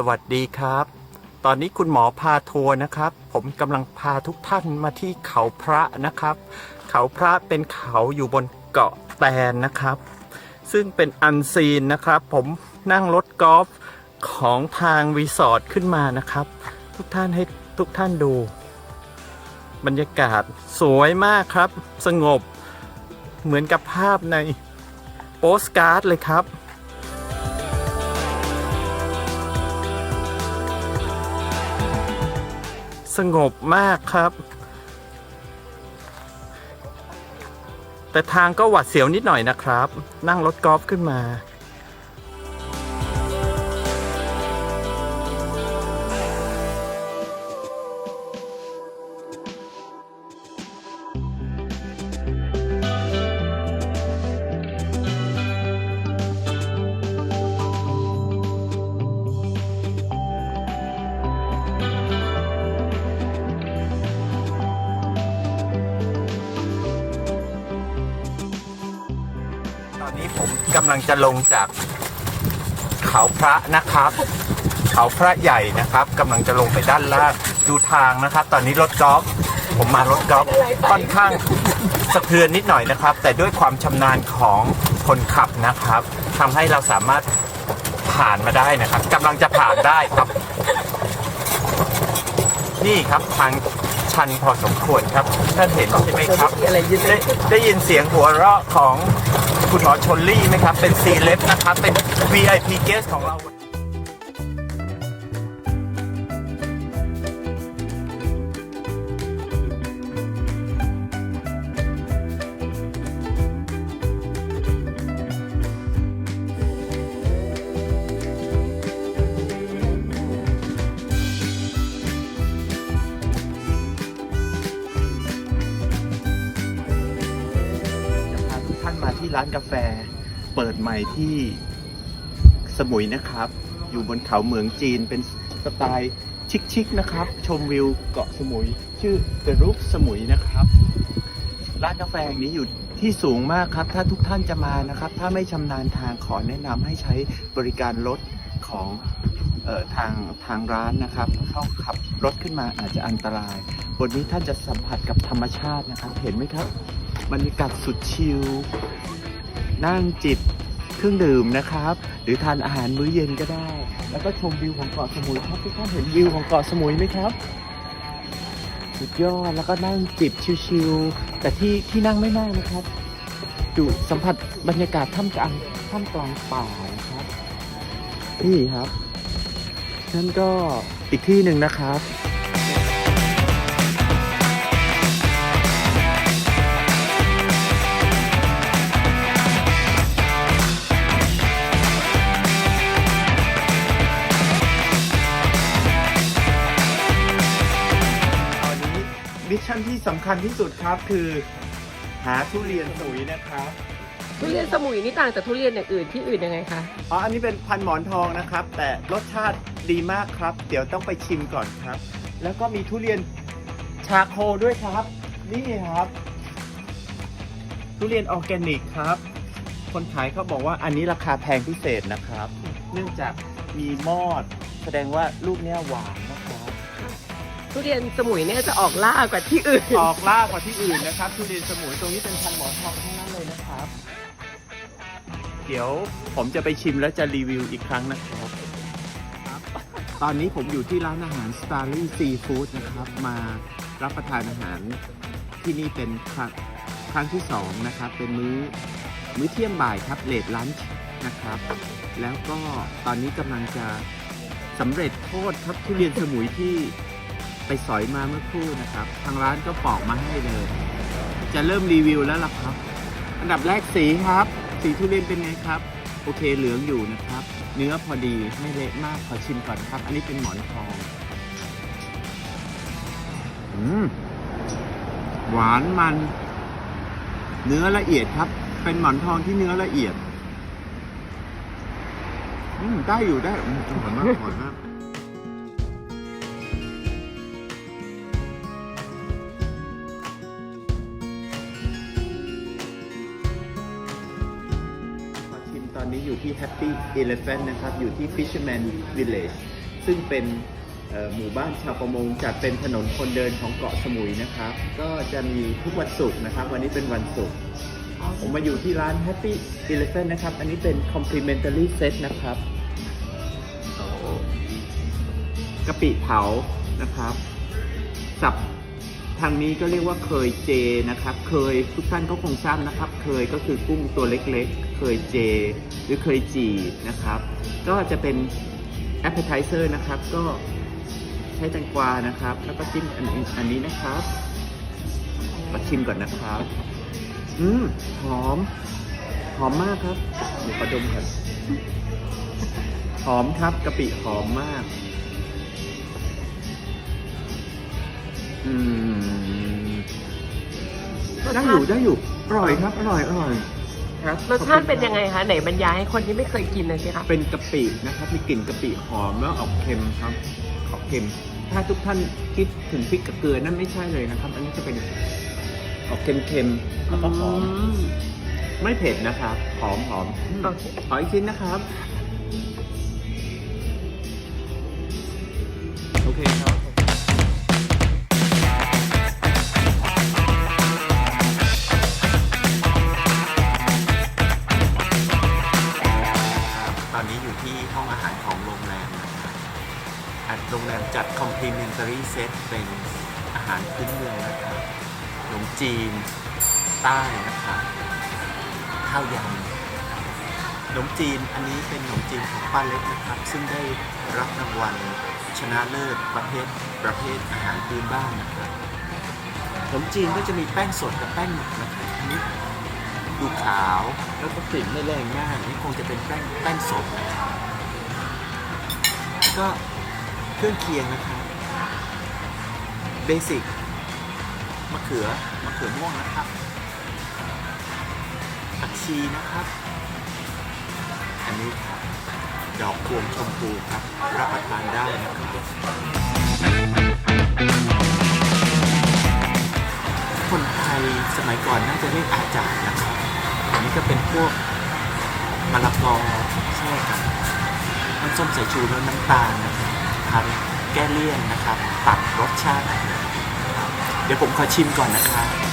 สวัสดีครับ ตอนนี้คุณหมอพาทัวร์นะครับ ผมกำลังพาทุกท่านมาที่เขาพระนะครับ เขาพระเป็นเขาอยู่บนเกาะแตนนะครับ ซึ่งเป็นอันซีนนะครับ ผมนั่งรถกอล์ฟของทางรีสอร์ทขึ้นมานะครับ ทุกท่านให้ทุกท่านดู บรรยากาศสวยมากครับ สงบเหมือนกับภาพในโปสการ์ดเลยครับ สงบมากครับ แต่ทางก็หวัดเสียวนิดหน่อยนะครับ นั่งรถกอล์ฟขึ้นมา นี้ผมกำลังจะลงจากเขาพระนะครับ เขาพระใหญ่นะครับกำลังจะลงไปด้านล่างดูทางนะครับ ตอนนี้รถกอล์ฟผมมารถกอล์ฟค่อนข้างสะเทือนนิดหน่อยนะครับ แต่ด้วยความชำนาญของคนขับนะครับทำให้เราสามารถผ่านมาได้นะครับกำลังจะผ่านได้ครับ นี่ครับทางชันพอสมควรครับท่านเห็นใช่ไหมครับไรยืนได้ได้ยินเสียงหัวเราะของ คุณหมอชนลี่ไหมครับ เป็นซีเล็บนะครับ เป็น VIP guest ของเรา ที่ร้านกาแฟเปิดใหม่ที่สมุยนะครับ อยู่บนเขาเหมืองจีนเป็นสไตล์ชิคๆนะครับ ชมวิวเกาะสมุย ชื่อ The Roof สมุยนะครับ ร้านกาแฟแห่งนี้อยู่ที่สูงมากครับ ถ้าทุกท่านจะมานะครับ ถ้าไม่ชำนาญทางขอแนะนำให้ใช้บริการรถของออทางทางร้านนะครับเข้าขับรถขึ้นมาอาจจะอันตราย บนนี้ท่านจะสัมผัสกับธรรมชาตินะครับ เห็นไหมครับ บรรยากาศสุดชิลนั่งจิบเครื่องดื่มนะครับ หรือทานอาหารมื้อเย็นก็ได้ แล้วก็ชมวิวของเกาะสมุยครับทุกท่านเห็นวิวของเกาะสมุยไหมครับ สุดยอดแล้วก็นั่งจิบชิลๆแต่ที่ที่นั่งไม่นั่งนะครับอยู่สัมผัสบรรยากาศท่ามกลางท่ามกลางป่านะครับนี่ครับนั่นก็อีกที่หนึ่งนะครับ สำคัญที่สุดครับคือหาทุเรียนสวยนะครับทุเรียนสมุยนี่ต่างจากทุเรียนอย่างอื่นที่อื่นยังไงคะ อ๋ออันนี้เป็นพันหมอนทองนะครับ แต่รสชาติดีมากครับ เดี๋ยวต้องไปชิมก่อนครับ แล้วก็มีทุเรียนชาโคด้วยครับ นี่ครับ ทุเรียนออร์แกนิกครับ คนขายเขาบอกว่าอันนี้ราคาแพงพิเศษนะครับ เนื่องจากมีมอด แสดงว่าลูกเนี้ยหวานนะครับ ทุเรียนสมุยเนี่ยจะออกล่ากว่าที่อื่น ออกล่ากว่าที่อื่นนะครับทุเรียนสมุยตรงนี้เป็นพันหมอนทองทั้งนั้นเลยนะครับ เดี๋ยวผมจะไปชิมแล้วจะรีวิวอีกครั้งนะครับ ตอนนี้ผมอยู่ที่ร้านอาหาร Starly Seafood นะครับ มารับประทานอาหารที่นี่เป็นครั้งครั้งที่สองนะครับ เป็นมื้อมื้อเที่ยงบ่ายครับเลดลันช์นะครับ แล้วก็ตอนนี้กำลังจะสำเร็จโทษครับทุเรียนสมุยที่ ไปสอยมาเมื่อครู่นะครับ ทางร้านก็ปอกมาให้เลย จะเริ่มรีวิวแล้วล่ะครับ อันดับแรกสีครับ สีทุเรียนเป็นไงครับ โอเคเหลืองอยู่นะครับ เนื้อพอดีไม่เละมากขอชิมก่อนครับ อันนี้เป็นหมอนทองอืมหวานมัน เนื้อละเอียดครับ เป็นหมอนทองที่เนื้อละเอียด อืมได้อยู่ได้อืมอร่อยมากอร่อยมาก นนี้อยู่ที่ Happy Elephant นะครับ อยู่ที่ Fisherman Village ซึ่งเป็นเอ่อหมู่บ้านชาวประมงจัดเป็นถนนคนเดินของเกาะสมุยนะครับ ก็จะมีทุกวันศุกร์นะครับ วันนี้เป็นวันศุกร์ผมมาอยู่ที่ร้าน Happy Elephant นะครับ อันนี้เป็น complimentary set นะครับโอ้กะปิเผานะครับ สับ ทางนี้ก็เรียกว่าเคยเจนะครับ เคยทุกท่านก็คงทราบนะครับ เคยก็คือกุ้งตัวเล็กๆ เคยเจ หรือเคยจีนะครับ ก็จะเป็น appetizer นะครับ ก็ใช้แตงกวานะครับ แล้วก็จิ้มอันอันนี้นะครับมาชิมก่อนนะครับ อืมหอม หอมมากครับเดี๋ยวขอดมก่อนหอมครับกะปิหอมมาก อืม ได้อยู่ได้อยู่อร่อยครับอร่อยอร่อยครับรสชาติเป็นยังไงคะไหนบรรยายให้คนที่ไม่เคยกินเลยสิคะเป็นกะปินะครับมีกลิ่นกะปิหอมแล้วออกเค็มครับออกเค็ม ถ้าทุกท่านคิดถึงพริกกับเกลือนั่นไม่ใช่เลยนะครับ อันนี้จะเป็นออกเค็มๆแล้วก็หอมมไม่เผ็ดนะครับหอมหอมอืมโอเคขออีกชิ้นนะครับ โอเคครับ เป็นอาหารพื้นเมืองนะครับขนมจีนใต้นะครับข้าวยำขนมจีนอันนี้เป็นขนมจีนของป้าเล็กนะครับ ซึ่งได้รับรางวัลชนะเลิศประเภทประเภทอาหารพื้นบ้านนะครับขนมจีนก็จะมีแป้งสดกับแป้งหมักนะครับอันนี้ดูขาวแล้วก็กลิ่นไม่แรงมากนี่คงจะเป็นแป้งแป้งสดก็เครื่องเคียงนะครับ เบสิกมะเขือมะเขือม่วงนะครับผักชีนะครับ อันนี้ครับดอกพวงชมพูครับ รับประทานได้นะครับคนไทยสมัยก่อนน่าจะเรียกอาจารย์นะครับอันนี้ก็เป็นพวกมะละกอแช่กับน้ำส้มสายชูแล้วน้ำตาลนะครับทานแก้เลี่ยนนะครับ ตัดรสชาติ เดี๋ยวผมขอชิมก่อนนะครับ